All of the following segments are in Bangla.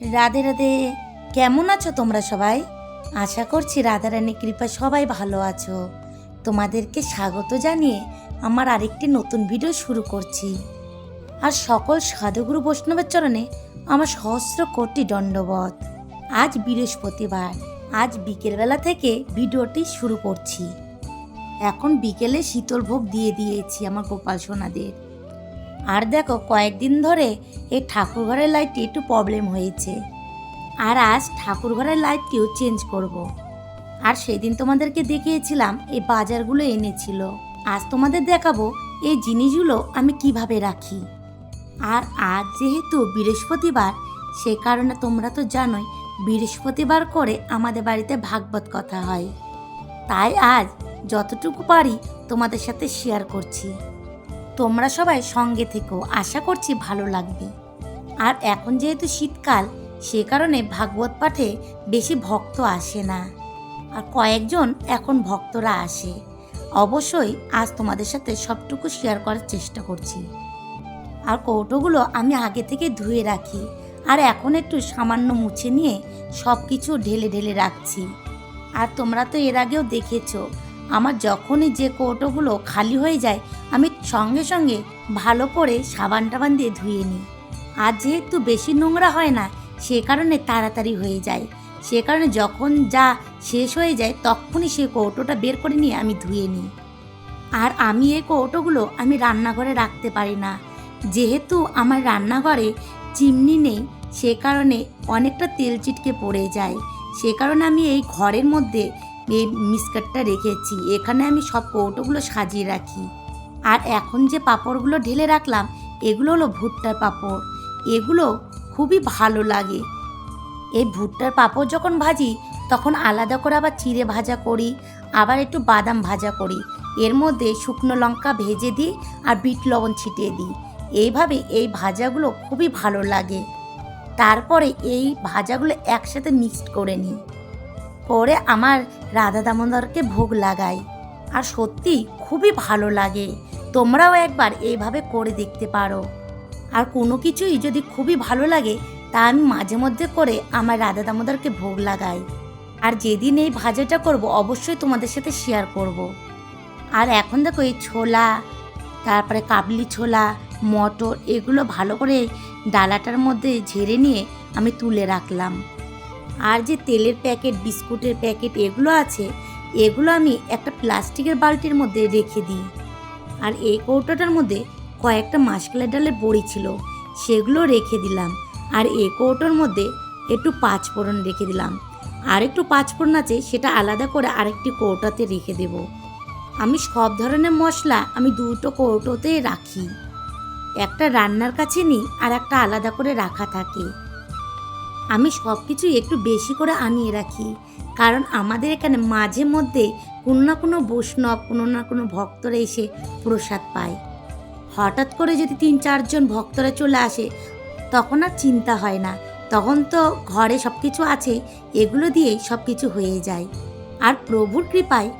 রাধে রাধে, কেমন আছো তোমরা সবাই? আশা করছি রাধারানী কৃপা সবাই ভালো আছো। তোমাদেরকে স্বাগত জানিয়ে আমার আরেকটি নতুন ভিডিও শুরু করছি। আর সকল সাধুগুরু বৈষ্ণবের চরণে আমার সহস্র কোটি দণ্ডবত আজ বৃহস্পতিবার, আজ বিকেলবেলা থেকে ভিডিওটি শুরু করছি। এখন বিকেলে শীতল ভোগ দিয়ে দিয়েছি আমার গোপাল সোনাদের। আর দেখো, কয়েকদিন ধরে এই ঠাকুরঘরের লাইটটি একটু প্রবলেম হয়েছে। আর আজ ঠাকুরঘরের লাইটটিও চেঞ্জ করব। আর সেদিন তোমাদেরকে দেখিয়েছিলাম, এই বাজারগুলো এনেছিল। আজ তোমাদের দেখাবো, এই জিনিসগুলো আমি কীভাবে রাখি। আর আজ যেহেতু বৃহস্পতিবার, সে কারণে তোমরা তো জানোই, বৃহস্পতিবার করে আমাদের বাড়িতে ভাগবত কথা হয়। তাই আজ যতটুকু পারি তোমাদের সাথে শেয়ার করছি। তোমরা সবাই সঙ্গে থেকেও আশা করছি ভালো লাগবে। আর এখন যেহেতু শীতকাল, সে কারণে ভাগবত পাঠে বেশি ভক্ত আসে না। আর কয়েকজন এখন ভক্তরা আসে। অবশ্যই আজ তোমাদের সাথে সবটুকু শেয়ার করার চেষ্টা করছি। আর কৌটোগুলো আমি আগে থেকে ধুয়ে রাখি। আর এখন একটু সামান্য মুছে নিয়ে সব কিছু ঢেলে ঢেলে রাখছি। আর তোমরা তো এর আগেও দেখেছ, আমার যখনই যে কৌটোগুলো খালি হয়ে যায় আমি সঙ্গে সঙ্গে ভালো করে সাবান টাবান দিয়ে ধুয়ে নিই। আর যেহেতু বেশি নোংরা হয় না, সে কারণে তাড়াতাড়ি হয়ে যায়। সে কারণে যখন যা শেষ হয়ে যায়, তখনই সে কৌটোটা বের করে নিয়ে আমি ধুয়ে নিই। আর আমি এই কৌটোগুলো আমি রান্নাঘরে রাখতে পারি না। যেহেতু আমার রান্নাঘরে চিমনি নেই, সে কারণে অনেকটা তেল চিটকে পড়ে যায়। সে কারণে আমি এই ঘরের মধ্যে এই মিসকাটটা রেখেছি। এখানে আমি সব কৌটোগুলো সাজিয়ে রাখি। আর এখন যে পাঁপড়গুলো ঢেলে রাখলাম, এগুলো হলো ভুট্টার পাঁপড়। এগুলো খুবই ভালো লাগে। এই ভুট্টার পাঁপড় যখন ভাজি, তখন আলাদা করে আবার চিড়ে ভাজা করি, আবার একটু বাদাম ভাজা করি। এর মধ্যে শুকনো লঙ্কা ভেজে দিই আর বিট লবণ ছিটিয়ে দিই। এইভাবে এই ভাজাগুলো খুবই ভালো লাগে। তারপরে এই ভাজাগুলো একসাথে মিক্সড করে নিই। করে আমার রাধা দামোদরকে ভোগ লাগাই। আর সত্যি খুবই ভালো লাগে। তোমরাও একবার এইভাবে করে দেখতে পারো। আর কোনো কিছুই যদি খুবই ভালো লাগে, তা আমি মাঝে মধ্যে করে আমার রাধা দামোদরকে ভোগ লাগাই। আর যেদিন এই ভাজাটা করব, অবশ্যই তোমাদের সাথে শেয়ার করব। আর এখন দেখো এই ছোলা, তারপরে কাবলি ছোলা, মটর, এগুলো ভালো করে ডালাটার মধ্যে ঝেড়ে নিয়ে আমি তুলে রাখলাম। আর যে তেলের প্যাকেট, বিস্কুটের প্যাকেট, এগুলো আছে এগুলো আমি একটা প্লাস্টিকের বালতির মধ্যে রেখে দিই। আর এই কৌটোটার মধ্যে কয়েকটা মাসকালের ডালের বড়ি ছিল, সেগুলো রেখে দিলাম। আর এই কৌটোর মধ্যে একটু পাঁচফোড়ন রেখে দিলাম। আর একটু পাঁচফোড়ন আছে, সেটা আলাদা করে আরেকটি কৌটাতে রেখে দেব। আমি সব ধরনের মশলা আমি দুটো কৌটোতে রাখি। একটা রান্নার কাছে নিই আর একটা আলাদা করে রাখা থাকে। আমি সব কিছু একটু বেশি করে আনিয়ে রাখি। কারণ আমাদের এখানে মাঝে মধ্যে কোনো না কোনো বৈষ্ণব, কোনো না কোনো ভক্তরা এসে প্রসাদ পায়। হঠাৎ করে যদি তিন চারজন ভক্তরা চলে আসে, তখন আর চিন্তা হয় না। তখন তো ঘরে সব কিছু আছে, এগুলো দিয়েই সব কিছু হয়ে যায়। আর প্রভুর কৃপায়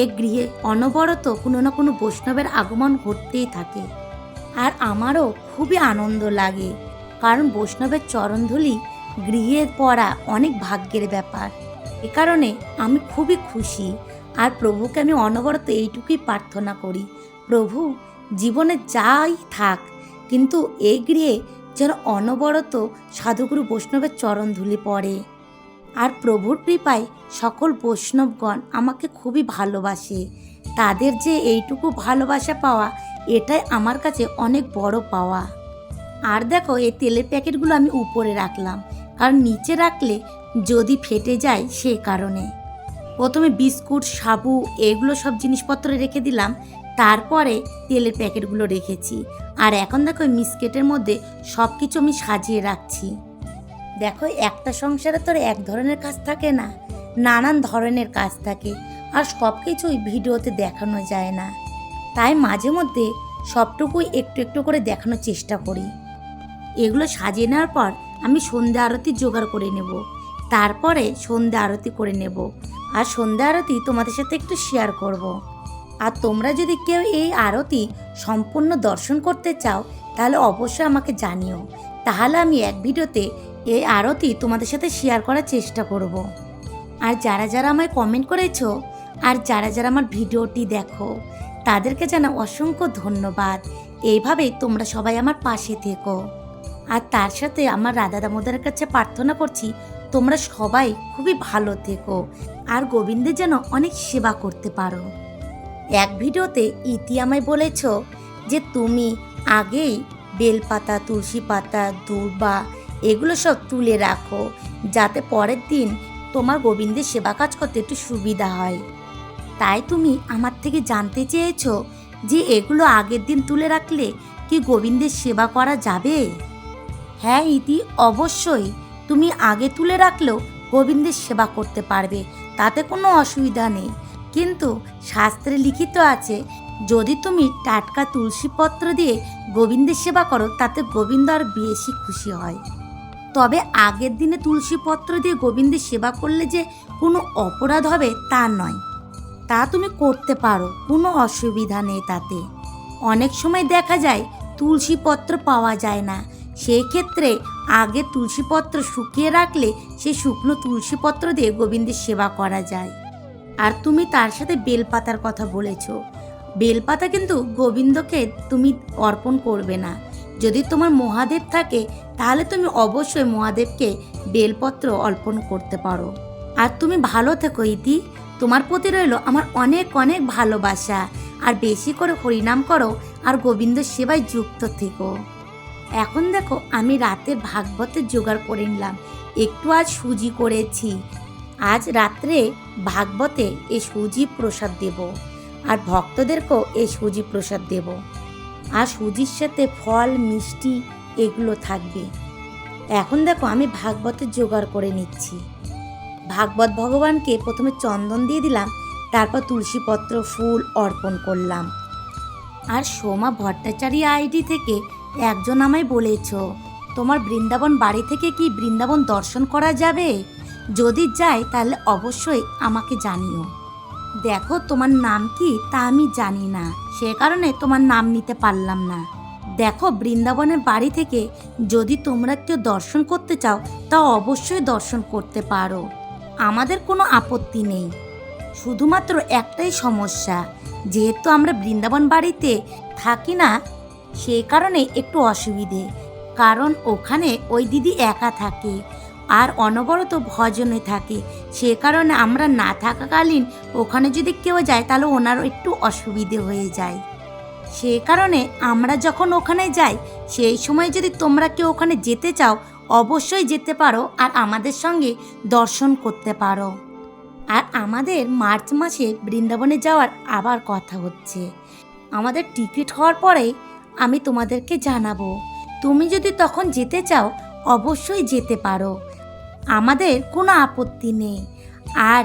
এ গৃহে অনবরত কোনো না কোনো বৈষ্ণবের আগমন ঘটতেই থাকে। আর আমারও খুবই আনন্দ লাগে, কারণ বৈষ্ণবের চরণধুলি গৃহে পড়া অনেক ভাগ্যের ব্যাপার। এ কারণে আমি খুবই খুশি। আর প্রভুকে আমি অনবরত এইটুকুই প্রার্থনা করি। প্রভু, জীবনে যাই থাক, কিন্তু এই গৃহে যেন অনবরত সাধুগুরু বৈষ্ণবের চরণ ধুলি পড়ে। আর প্রভুর কৃপায় সকল বৈষ্ণবগণ আমাকে খুবই ভালোবাসে। তাদের যে এইটুকু ভালোবাসা পাওয়া, এটাই আমার কাছে অনেক বড় পাওয়া। আর দেখো, এই তেলের প্যাকেটগুলো আমি উপরে রাখলাম। কারণ নিচে রাখলে যদি ফেটে যায় সে কারণে। প্রথমে বিস্কুট, সাবু এগুলো সব জিনিসপত্র রেখে দিলাম। তারপরে তেলের প্যাকেটগুলো রেখেছি। আর এখন দেখো মিসকেটের মধ্যে সব কিছু আমি সাজিয়ে রাখছি। দেখো একটা সংসারে তোর এক ধরনের কাজ থাকে না, নানান ধরনের কাজ থাকে। আর সব কিছুই ভিডিওতে দেখানো যায় না। তাই মাঝে মধ্যে সবটুকুই একটু একটু করে দেখানোর চেষ্টা করি। এগুলো সাজিয়ে নেওয়ার পর আমি সন্ধ্যা আরতি জোগাড় করে নেব। তারপরে সন্ধ্যা আরতি করে নেব আর সন্ধ্যা আরতি তোমাদের সাথে একটু শেয়ার করব। আর তোমরা যদি কেউ এই আরতি সম্পূর্ণ দর্শন করতে চাও, তাহলে অবশ্যই আমাকে জানিও তাহলে আমি এক ভিডিওতে এই আরতি তোমাদের সাথে শেয়ার করার চেষ্টা করব। আর যারা যারা আমায় কমেন্ট করেছ, আর যারা যারা আমার ভিডিওটি দেখো, তাদেরকে জানা অসংখ্য ধন্যবাদ এইভাবেই তোমরা সবাই আমার পাশে থেকো আর তার সাথে আমার রাধা দামোদরের কাছে প্রার্থনা করছি তোমরা সবাই খুবই ভালো থেকো আর গোবিন্দের যেন অনেক সেবা করতে পারো। এক ভিডিওতে ইতি আমায় বলেছ যে তুমি আগেই বেলপাতা তুলসী পাতা দূর্বা এগুলো সব তুলে রাখো যাতে পরের দিন তোমার গোবিন্দের সেবা কাজ করতে একটু সুবিধা হয়। তাই তুমি আমার থেকে জানতে চেয়েছো যে এগুলো আগের দিন তুলে রাখলে কি গোবিন্দের সেবা করা যাবে? হ্যাঁ ইতি অবশ্যই তুমি আগে তুলে রাখলেও গোবিন্দের সেবা করতে পারবে, তাতে কোনো অসুবিধা নেই। কিন্তু শাস্ত্রে লিখিত আছে, যদি তুমি টাটকা তুলসী পত্র দিয়ে গোবিন্দের সেবা করো, তাতে গোবিন্দ আর বেশি খুশি হয়। তবে আগের দিনে তুলসী পত্র দিয়ে গোবিন্দের সেবা করলে যে কোনো অপরাধ হবে তা নয়। তা তুমি করতে পারো, কোনো অসুবিধা নেই তাতে। অনেক সময় দেখা যায় তুলসী পত্র পাওয়া যায় না। সেই ক্ষেত্রে আগে তুলসীপত্র শুকিয়ে রাখলে সেই শুকনো তুলসীপত্র দিয়ে গোবিন্দের সেবা করা যায়। আর তুমি তার সাথে বেলপাতার কথা বলেছ। বেলপাতা কিন্তু গোবিন্দকে তুমি অর্পণ করবে না। যদি তোমার মহাদেব থাকে, তাহলে তুমি অবশ্যই মহাদেবকে বেলপত্র অর্পণ করতে পারো। আর তুমি ভালো থেকো, ইতি। তোমার প্রতি রইল আমার অনেক অনেক ভালোবাসা। আর বেশি করে হরিনাম করো আর গোবিন্দ সেবায় যুক্ত থেকো। এখন দেখো, আমি রাতে ভাগবতের জোগাড় করে নিলাম। একটু আজ সুজি করেছি। আজ রাত্রে ভাগবতে এ সুজি প্রসাদ দেব। আর ভক্তদেরকেও এই সুজি প্রসাদ দেব। আর সুজির সাথে ফল, মিষ্টি এগুলো থাকবে। এখন দেখো, আমি ভাগবতের জোগাড় করে নিচ্ছি। ভাগবত ভগবানকে প্রথমে চন্দন দিয়ে দিলাম, তারপর তুলসী পত্র ফুল অর্পণ করলাম। আর সোমা ভট্টাচারী আইডি থেকে একজন আমায় বলেছ, তোমার বৃন্দাবন বাড়ি থেকে কি বৃন্দাবন দর্শন করা যাবে? যদি যায়, তাহলে অবশ্যই আমাকে জানিও। দেখো তোমার নাম কি, তা আমি জানি না। সে কারণে তোমার নাম নিতে পারলাম না। দেখো বৃন্দাবনের বাড়ি থেকে যদি তোমরা কেউ দর্শন করতে চাও, তা অবশ্যই দর্শন করতে পারো। আমাদের কোনো আপত্তি নেই। শুধুমাত্র একটাই সমস্যা, যেহেতু আমরা বৃন্দাবন বাড়িতে থাকি না সেই কারণে একটু অসুবিধে। কারণ ওখানে ওই দিদি একা থাকে আর অনবরত ভজনে থাকে। সে কারণে আমরা না থাকাকালীন ওখানে যদি কেউ যায় তাহলে ওনারও একটু অসুবিধে হয়ে যায়। সে কারণে আমরা যখন ওখানে যাই, সেই সময় যদি তোমরা কেউ ওখানে যেতে চাও, অবশ্যই যেতে পারো আর আমাদের সঙ্গে দর্শন করতে পারো। আর আমাদের মার্চ মাসে বৃন্দাবনে যাওয়ার আবার কথা হচ্ছে। আমাদের টিকিট হওয়ার পরে আমি তোমাদেরকে জানাব। তুমি যদি তখন যেতে চাও, অবশ্যই যেতে পারো। আমাদের কোনো আপত্তি নেই। আর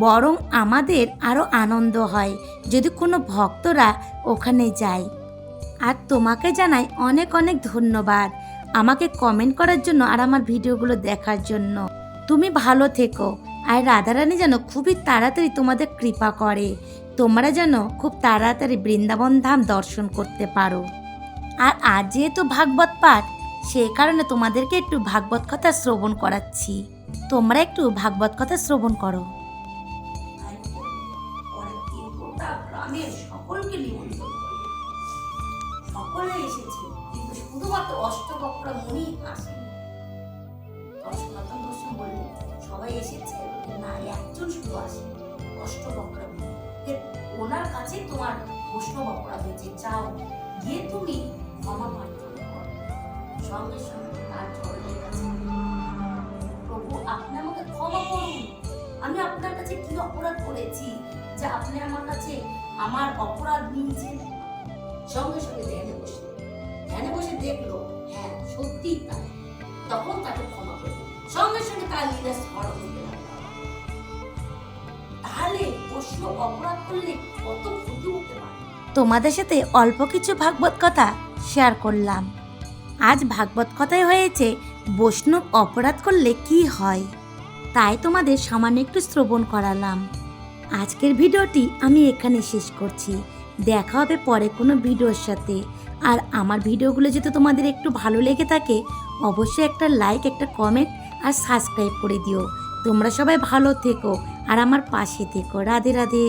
বরং আমাদের আরও আনন্দ হয় যদি কোনো ভক্তরা ওখানে যায়। আর তোমাকে জানাই অনেক অনেক ধন্যবাদ আমাকে কমেন্ট করার জন্য আর আমার ভিডিওগুলো দেখার জন্য। তুমি ভালো থেকো আর রাধারানী যেন খুবই তাড়াতাড়ি তোমাদের কৃপা করে। তোমরা যেন খুব তাড়াতাড়ি বৃন্দাবন ধাম দর্শন করতে পারো। আর আজ যেহেতু ভাগবত পাঠ, সেই কারণে তোমাদেরকে একটু ভাগবত কথা শ্রবণ করাচ্ছি। তোমরা একটু ভাগবত কথা শ্রবণ করো। কাছে তোমার বৈষ্ণব অপরাধ হয়েছে যাও করেছি যে আপনি আমার কাছে আমার অপরাধ নিয়েছেন। সঙ্গে সঙ্গে ধ্যানে বসে। ধ্যানে বসে দেখল হ্যাঁ সত্যি তাই। তখন তাকে ক্ষমা করল সঙ্গে সঙ্গে তার লীলা স্মরণ হতে লাগল। তাহলে প্রশ্ন অপরাধ করলে কত ক্ষতি হতে পারে? তোমাদের সাথে অল্প কিছু ভাগবত কথা শেয়ার করলাম। আজ ভাগবত কথায় হয়েছে, বৈষ্ণব অপরাধ করলে কি হয়? তাই তোমাদের সামান্য একটু শ্রবণ করালাম। আজকের ভিডিওটি আমি এখানে শেষ করছি। দেখা হবে পরে কোনো ভিডিওর সাথে। আর আমার ভিডিওগুলো যদি তোমাদের একটু ভালো লেগে থাকে, অবশ্যই একটা লাইক একটা কমেন্ট আর সাবস্ক্রাইব করে দিও। তোমরা সবাই ভালো থেকো আর আমার পাশে থেকো। রাধে রাধে।